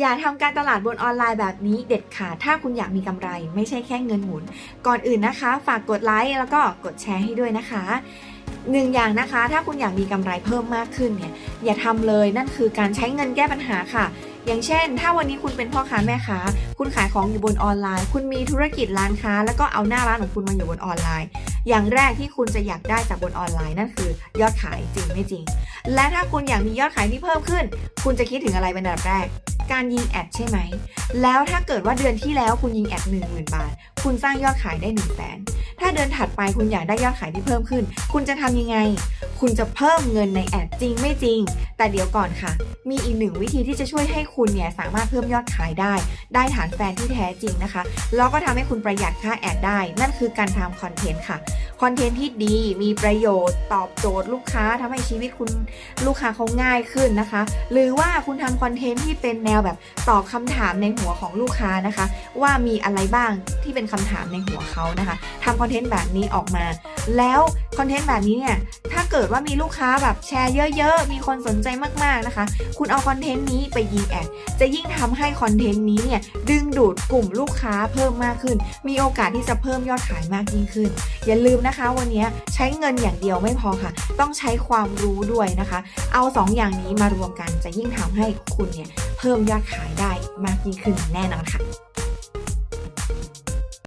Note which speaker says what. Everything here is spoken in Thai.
Speaker 1: อย่าทำการตลาดบนออนไลน์แบบนี้เด็ดขาดถ้าคุณอยากมีกำไร ไม่ใช่แค่เงินหมุน ก่อนอื่นนะคะ ฝากกดไลค์แล้วก็กดแชร์ให้ด้วยนะคะหนึ่งอย่างนะคะ ถ้าคุณอยากมีกำไรเพิ่มมากขึ้นเนี่ยอย่าทำเลยนั่นคือการใช้เงินแก้ปัญหาค่ะ อย่างเช่น ถ้าวันนี้คุณเป็นพ่อค้าแม่ค้า คุณขายของอยู่บนออนไลน์ คุณมีธุรกิจร้านค้า แล้วก็เอาหน้าร้านของคุณมาอยู่บนออนไลน์ อย่างแรกที่คุณจะอยากได้จากบนออนไลน์นั่นคือยอดขายจริงไม่จริง และถ้าคุณอยากมียอดขายที่เพิ่มขึ้น คุณจะคิดถึงอะไรเป็นอันดับแรก การยิงแอดใช่ไหม แล้วถ้าเกิดว่าเดือนที่แล้วคุณยิงแอด1 0,000 บาท คุณสร้างยอดขายได้1 0 0 0 0แสน ถ้าเดือนถัดไปคุณอยากได้ยอดขายที่เพิ่มขึ้น คุณจะทำยังไง คุณจะเพิ่มเงินในแอดจริงไม่จริง แต่เดี๋ยวก่อนค่ะ มีอีกหนึ่งวิธีที่จะช่วยให้คุณเนี่ยสามารถเพิ่มยอดขายได้ ได้ฐานแฟนที่แท้จริงนะคะ แล้วก็ทำให้คุณประหยัดค่าแอดได้ นั่นคือการทำคอนเทนต์ค่ะ คอนเทนต์ที่ดี มีประโยชน์ ตอบโจทย์ลูกค้าทำให้ชีวิตคุณลูกค้าเขาง่ายขึ้นนะคะ หรือว่าคุณทำคอนเทนต์ที่เป็นแนวแบบตอบคำถามในหัวของลูกค้านะคะ ว่ามีอะไรบ้างที่เป็นคำถามในหัวเขานะคะทำคอนอนเทนต์แบบนี้ออกมา แล้วคอนเทนต์แบบนี้เนี่ยถ้าเกิดว่ามีลูกค้าแบบแชร์เยอะๆ มีคนสนใจมากๆนะคะ คุณเอาคอนเทนต์นี้ไปยิงแอดจะยิ่งทำให้คอนเทนต์นี้เนี่ยดึงดูดกลุ่มลูกค้าเพิ่มมากขึ้น มีโอกาสที่จะเพิ่มยอดขายมากยิ่งขึ้น อย่าลืมนะคะ วันนี้ใช้เงินอย่างเดียวไม่พอค่ะ ต้องใช้ความรู้ด้วยนะคะ เอา 2อย่างนี้มารวมกันจะยิ่งทำให้คุณเนี่ยเพิ่มยอดขายได้มากยิ่งขึ้นแน่นอนค่ะ